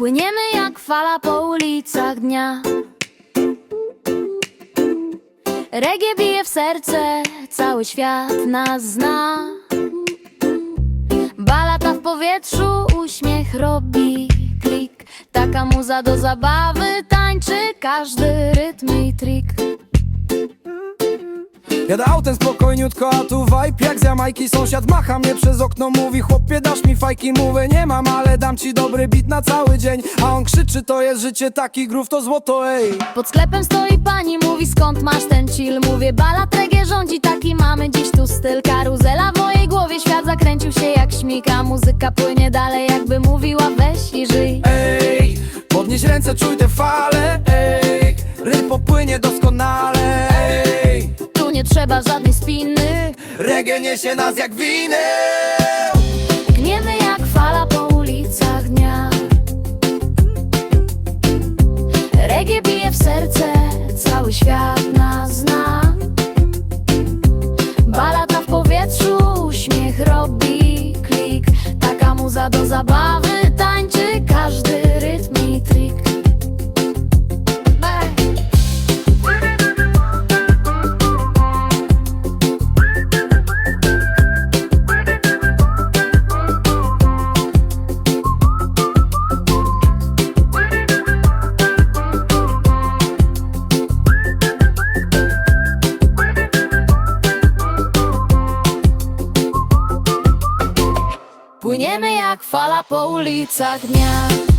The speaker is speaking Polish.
Płyniemy jak fala po ulicach dnia. Reggae bije w serce, cały świat nas zna. Balata w powietrzu, uśmiech robi klik. Taka muza do zabawy, tańczy każdy rytm i trik Jadę autem spokojniutko, a tu vibe jak z Jamajki. Sąsiad macha mnie przez okno, mówi Chłopie dasz mi fajki, mówię nie mam Ale dam ci dobry beat na cały dzień. A on krzyczy to jest życie, taki grów to złoto, ej. Pod sklepem stoi pani, mówi skąd masz ten chill? Mówię balat reggae rządzi, taki mamy dziś tu styl. Karuzela w mojej głowie, świat zakręcił się jak śmika Muzyka płynie dalej, jakby mówiła weź i żyj. Ej, podnieś ręce, czuj te fale, ej Ryb popłynie doskonale, ej Tu nie trzeba żadnej spiny. Reggae niesie nas jak winy. Gniemy jak fala po ulicach dnia. Reggae bije w serce, cały świat nas zna. Balata w powietrzu, uśmiech robi klik. Taka muza do zabawy, Płyniemy jak fala po ulicach dnia